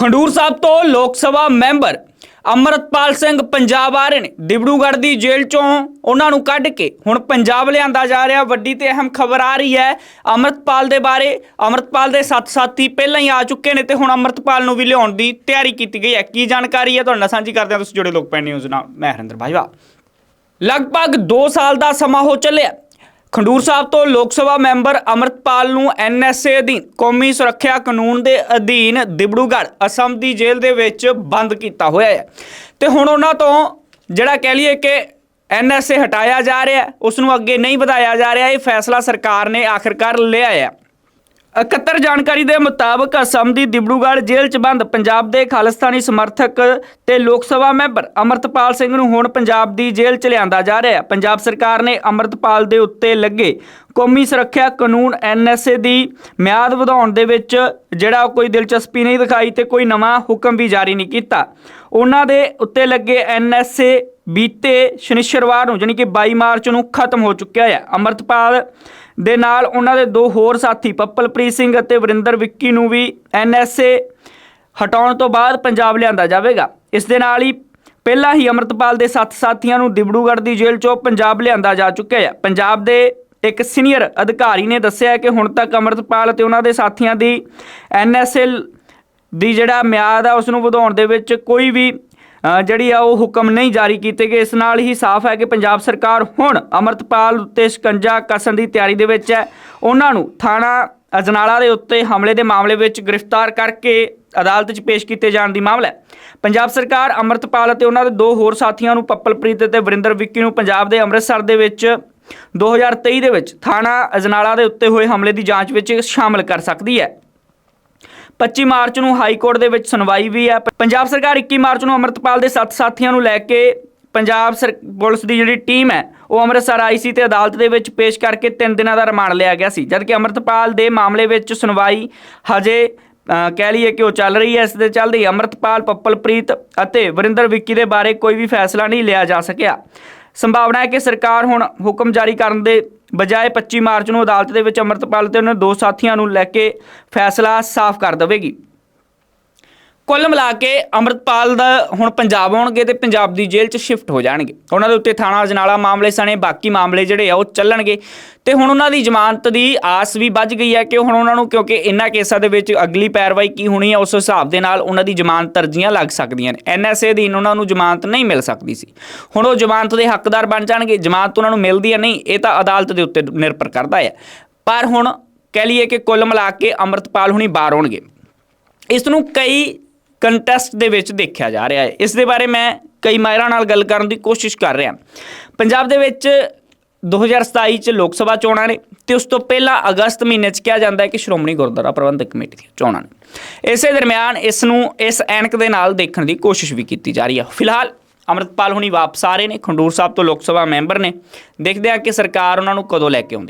ਖੰਡੂਰ ਸਾਹਿਬ ਤੋਂ ਲੋਕ ਸਭਾ ਮੈਂਬਰ ਅਮਰਤਪਾਲ ਸਿੰਘ ਪੰਜਾਬ ਆ ਰਹੇ ਨੇ। ਡਿਬੜੂਗੜ੍ਹ ਦੀ ਜੇਲ੍ਹ ਚੋਂ ਉਹਨਾਂ ਨੂੰ ਕੱਢ ਕੇ ਹੁਣ ਪੰਜਾਬ ਲਿਆਂਦਾ ਜਾ ਰਿਹਾ। ਵੱਡੀ ਤੇ ਅਹਿਮ ਖਬਰ ਆ ਰਹੀ ਹੈ ਅਮਰਤਪਾਲ ਦੇ ਬਾਰੇ। ਅਮਰਤਪਾਲ ਦੇ ਸੱਤ ਸਾਥੀ ਪਹਿਲਾਂ ਹੀ ਆ ਚੁੱਕੇ ਨੇ ਤੇ ਹੁਣ ਅਮਰਤਪਾਲ ਨੂੰ ਵੀ ਲਿਆਉਣ ਦੀ ਤਿਆਰੀ ਕੀਤੀ ਗਈ ਹੈ। ਕੀ ਜਾਣਕਾਰੀ ਹੈ? ਤੁਹਾਡੇ ਨਾਲ ਸਾਂਝੀ ਕਰਦੇ ਹਾਂ। ਤੁਸੀਂ ਜੁੜੇ ਲੋਕ ਪੈਣ ਨਿਊਜ਼ ਨਾਲ। ਮੈਂ ਹਰਿੰਦਰ ਭਾਈਵਾ ਲਗਭਗ 2 ਸਾਲ ਦਾ ਸਮਾਂ ਹੋ ਚੱਲਿਆ। ਖੰਡੂਰ ਸਾਹਿਬ ਤੋਂ ਲੋਕ ਸਭਾ ਮੈਂਬਰ ਅਮਰਤਪਾਲ ਨੂੰ ਐਨਐਸਏ ਅਧੀਨ ਕੌਮੀ ਸੁਰੱਖਿਆ ਕਾਨੂੰਨ ਦੇ ਅਧੀਨ ਦਿਬੜੂਗੜ੍ਹ ਅਸਮ ਦੀ ਜੇਲ੍ਹ ਦੇ ਵਿੱਚ ਬੰਦ ਕੀਤਾ ਹੋਇਆ ਹੈ। ਤੇ ਹੁਣ ਉਹਨਾਂ ਤੋਂ ਜਿਹੜਾ ਕਹਿ ਲਈਏ ਕਿ ਐਨਐਸਏ ਹਟਾਇਆ ਜਾ ਰਿਹਾ ਹੈ ਉਸ ਨੂੰ ਅੱਗੇ ਨਹੀਂ ਵਧਾਇਆ ਜਾ ਰਿਹਾ, ਇਹ ਫੈਸਲਾ ਸਰਕਾਰ ਨੇ ਆਖਿਰਕਾਰ ਲਿਆ ਹੈ। ਇਕੱਤਰ ਜਾਣਕਾਰੀ ਦੇ ਮੁਤਾਬਕ ਅਸਮ ਦੀ ਦਿਬੜੂਗੜ੍ਹ ਜੇਲ੍ਹ 'ਚ ਬੰਦ ਪੰਜਾਬ ਦੇ ਖਾਲਿਸਤਾਨੀ ਸਮਰਥਕ ਤੇ ਲੋਕ ਸਭਾ ਮੈਂਬਰ ਅਮਰਤਪਾਲ ਸਿੰਘ ਨੂੰ ਹੁਣ ਪੰਜਾਬ ਦੀ ਜੇਲ੍ਹ 'ਚ ਲਿਆਂਦਾ ਜਾ ਰਿਹਾ ਹੈ। ਪੰਜਾਬ ਸਰਕਾਰ ਨੇ ਅਮਰਤਪਾਲ ਦੇ ਉੱਤੇ ਲੱਗੇ ਕੌਮੀ ਸੁਰੱਖਿਆ ਕਾਨੂੰਨ ਐਨਐਸਏ ਦੀ ਮਿਆਦ ਵਧਾਉਣ ਦੇ ਵਿੱਚ ਜਿਹੜਾ ਕੋਈ ਦਿਲਚਸਪੀ ਨਹੀਂ ਦਿਖਾਈ ਤੇ ਕੋਈ ਨਵਾਂ ਹੁਕਮ ਵੀ ਜਾਰੀ ਨਹੀਂ ਕੀਤਾ। ਉਹਨਾਂ ਦੇ ਉੱਤੇ ਲੱਗੇ ਐਨਐਸਏ ਬੀਤੇ ਸ਼ਨੀਚਰਵਾਰ ਨੂੰ ਜਾਣੀ ਕਿ 22 ਮਾਰਚ ਨੂੰ ਖਤਮ ਹੋ ਚੁੱਕਿਆ ਹੈ। ਅਮਰਤਪਾਲ ਦੇ ਨਾਲ ਉਹਨਾਂ ਦੇ ਦੋ ਹੋਰ ਸਾਥੀ, ਪੱਪਲਪ੍ਰੀਤ ਸਿੰਘ ਅਤੇ ਵਰਿੰਦਰ ਵਿੱਕੀ ਨੂੰ ਵੀ ਐਨਐਸਏ ਹਟਾਉਣ ਤੋਂ ਬਾਅਦ ਪੰਜਾਬ ਲਿਆਂਦਾ ਜਾਵੇਗਾ। ਇਸ ਦੇ ਨਾਲ ਹੀ ਪਹਿਲਾਂ ਹੀ ਅਮਰਤਪਾਲ ਦੇ ਸੱਤ ਸਾਥੀਆਂ ਨੂੰ ਦਿਬੜੂਗੜ੍ਹ ਦੀ ਜੇਲ੍ਹ ਚੋਂ ਪੰਜਾਬ ਲਿਆਂਦਾ ਜਾ ਚੁੱਕਿਆ ਹੈ। ਪੰਜਾਬ ਦੇ ਇੱਕ ਸੀਨੀਅਰ ਅਧਿਕਾਰੀ ਨੇ ਦੱਸਿਆ ਕਿ ਹੁਣ ਤੱਕ ਅਮਰਤਪਾਲ ਅਤੇ ਉਹਨਾਂ ਦੇ ਸਾਥੀਆਂ ਦੀ ਐਨਐਸਏ ਦੀ ਜਿਹੜਾ ਮਿਆਦ ਆ, ਉਸ ਨੂੰ ਵਧਾਉਣ ਦੇ ਵਿੱਚ ਕੋਈ ਵੀ ਜਿਹੜੀ ਆ ਉਹ ਹੁਕਮ ਨਹੀਂ ਜਾਰੀ ਕੀਤੇ ਗਏ। ਇਸ ਨਾਲ ਹੀ ਸਾਫ਼ ਹੈ ਕਿ ਪੰਜਾਬ ਸਰਕਾਰ ਹੁਣ ਅਮਰਤਪਾਲ ਉੱਤੇ ਸ਼ਿਕੰਜਾ ਕੱਸਣ ਦੀ ਤਿਆਰੀ ਦੇ ਵਿੱਚ ਹੈ। ਉਹਨਾਂ ਨੂੰ ਥਾਣਾ ਅਜਨਾਲਾ ਦੇ ਉੱਤੇ ਹਮਲੇ ਦੇ ਮਾਮਲੇ ਵਿੱਚ ਗ੍ਰਿਫਤਾਰ ਕਰਕੇ ਅਦਾਲਤ 'ਚ ਪੇਸ਼ ਕੀਤੇ ਜਾਣ ਦੀ ਮਾਮਲਾ ਹੈ। ਪੰਜਾਬ ਸਰਕਾਰ ਅਮਰਤਪਾਲ ਅਤੇ ਉਹਨਾਂ ਦੇ ਦੋ ਹੋਰ ਸਾਥੀਆਂ ਨੂੰ ਪੱਪਲਪ੍ਰੀਤ ਅਤੇ ਵਰਿੰਦਰ ਵਿੱਕੀ ਨੂੰ ਪੰਜਾਬ ਦੇ ਅੰਮ੍ਰਿਤਸਰ ਦੇ ਵਿੱਚ 2023 ਦੇ ਵਿੱਚ ਥਾਣਾ ਅਜਨਾਲਾ ਦੇ ਉੱਤੇ ਹੋਏ ਹਮਲੇ ਦੀ ਜਾਂਚ ਵਿੱਚ ਸ਼ਾਮਲ ਕਰ ਸਕਦੀ ਹੈ। 25 ਮਾਰਚ ਨੂੰ ਹਾਈ ਕੋਰਟ ਦੇ ਵਿੱਚ ਸੁਣਵਾਈ ਵੀ ਹੈ। ਪੰਜਾਬ ਸਰਕਾਰ 21 ਮਾਰਚ ਨੂੰ ਅਮਰਤਪਾਲ ਦੇ ਸੱਤ ਸਾਥੀਆਂ ਨੂੰ ਲੈ ਕੇ ਪੰਜਾਬ ਸਰ, ਪੁਲਿਸ ਦੀ ਜਿਹੜੀ ਟੀਮ ਹੈ, ਉਹ ਅੰਮ੍ਰਿਤਸਰ ਆਈ ਸੀ ਤੇ ਅਦਾਲਤ ਦੇ ਵਿੱਚ ਪੇਸ਼ ਕਰਕੇ 3 ਦਿਨਾਂ ਦਾ ਰਿਮਾਂਡ ਲਿਆ ਗਿਆ ਸੀ। ਜਦਕਿ ਅਮਰਤਪਾਲ ਦੇ ਮਾਮਲੇ ਵਿੱਚ ਸੁਣਵਾਈ ਹਜੇ ਕਹਿ ਲਈਏ ਕਿ ਉਹ ਚੱਲ ਰਹੀ ਹੈ। ਇਸ ਦੇ ਚੱਲਦੇ ਅਮਰਤਪਾਲ, ਪੱਪਲਪ੍ਰੀਤ ਅਤੇ ਵਰਿੰਦਰ ਵਿੱਕੀ ਦੇ ਬਾਰੇ ਕੋਈ ਵੀ ਫੈਸਲਾ ਨਹੀਂ ਲਿਆ ਜਾ ਸਕਿਆ। ਸੰਭਾਵਨਾ ਹੈ ਕਿ ਸਰਕਾਰ ਹੁਣ ਹੁਕਮ ਜਾਰੀ ਕਰਨ ਦੇ ਬਜਾਏ 25 ਮਾਰਚ ਨੂੰ ਅਦਾਲਤ ਦੇ ਵਿੱਚ ਅਮਰਤਪਾਲ ਤੇ ਉਹਨਾਂ ਦੇ ਦੋ ਸਾਥੀਆਂ ਨੂੰ ਲੈ ਕੇ ਫੈਸਲਾ ਸਾਫ਼ ਕਰ ਦੇਵੇਗੀ। ਕੁੱਲ ਮਿਲਾ ਕੇ ਅਮਰਤਪਾਲ ਦਾ ਹੁਣ ਪੰਜਾਬ ਆਉਣਗੇ ਤੇ ਪੰਜਾਬ ਦੀ ਜੇਲ੍ਹ 'ਚ ਸ਼ਿਫਟ ਹੋ ਜਾਣਗੇ। ਉਹਨਾਂ ਦੇ ਉੱਤੇ ਥਾਣਾ ਅਜਨਾਲਾ ਮਾਮਲੇ ਸਣੇ, ਬਾਕੀ ਮਾਮਲੇ ਜਿਹੜੇ ਆ ਉਹ ਚੱਲਣਗੇ। ਤੇ ਹੁਣ ਉਹਨਾਂ ਦੀ ਜ਼ਮਾਨਤ ਦੀ ਆਸ ਵੀ ਵੱਜ ਗਈ ਹੈ ਕਿ ਹੁਣ ਉਹਨਾਂ ਨੂੰ ਕਿਉਂਕਿ ਇਹਨਾਂ ਕੇਸਾਂ ਦੇ ਵਿੱਚ ਅਗਲੀ ਪੈਰਵਾਈ ਕੀ ਹੋਣੀ ਹੈ ਉਸ ਹਿਸਾਬ ਦੇ ਨਾਲ ਉਹਨਾਂ ਦੀ ਜ਼ਮਾਨਤ ਅਰਜ਼ੀਆਂ ਲੱਗ ਸਕਦੀਆਂ ਨੇ। ਐਨਐਸਏ ਦੀ ਉਹਨਾਂ ਨੂੰ ਜ਼ਮਾਨਤ ਨਹੀਂ ਮਿਲ ਸਕਦੀ ਸੀ। ਹੁਣ ਉਹ ਜ਼ਮਾਨਤ ਦੇ ਹੱਕਦਾਰ ਬਣ ਜਾਣਗੇ, ਜ਼ਮਾਨਤ ਉਹਨਾਂ ਨੂੰ ਮਿਲਦੀ ਹੈ ਨਹੀਂ, ਇਹ ਤਾਂ ਅਦਾਲਤ ਦੇ ਉੱਤੇ ਨਿਰਭਰ ਕਰਦਾ ਹੈ। ਪਰ ਹੁਣ ਕਹਿ ਲਈਏ ਕਿ ਕੁੱਲ ਮਿਲਾ ਕੇ ਅਮਰਤਪਾਲ ਹੁਣੀ ਬਾਹਰ ਆਉਣਗੇ। ਇਸ ਨੂੰ ਕਈ ਕੰਟੈਸਟ ਦੇ ਵਿੱਚ ਦੇਖਿਆ ਜਾ ਰਿਹਾ ਹੈ। ਇਸ ਦੇ ਬਾਰੇ ਮੈਂ ਕਈ ਮਾਹਿਰਾਂ ਨਾਲ ਗੱਲ ਕਰਨ ਦੀ ਕੋਸ਼ਿਸ਼ ਕਰ ਰਿਹਾ। ਪੰਜਾਬ ਦੇ ਵਿੱਚ 2027 ਚ ਲੋਕ ਸਭਾ ਚੋਣਾਂ ਨੇ ਤੇ ਉਸ ਤੋਂ ਪਹਿਲਾਂ ਅਗਸਤ ਮਹੀਨੇ ਚ ਕਿਹਾ ਜਾਂਦਾ ਹੈ ਕਿ ਸ਼੍ਰੋਮਣੀ ਗੁਰਦੁਆਰਾ ਪ੍ਰਬੰਧਕ ਕਮੇਟੀ ਦੀਆਂ ਚੋਣਾਂ ਨੇ। ਇਸੇ ਦਰਮਿਆਨ ਇਸ ਨੂੰ ਇਸ ਐਨਕ ਦੇ ਨਾਲ ਦੇਖਣ ਦੀ ਕੋਸ਼ਿਸ਼ ਵੀ ਕੀਤੀ ਜਾ ਰਹੀ ਹੈ। ਫਿਲਹਾਲ ਅਮਰਤਪਾਲ ਹੁਣੀ ਵਾਪਸ ਆ ਰਹੇ ਨੇ। ਖੰਡੂਰ ਸਾਹਿਬ ਤੋਂ ਲੋਕ ਸਭਾ ਮੈਂਬਰ ਨੇ। ਦੇਖਦੇ ਆ ਕਿ ਸਰਕਾਰ ਉਹਨਾਂ ਨੂੰ ਕਦੋਂ ਲੈ ਕੇ ਆਉਂਦੀ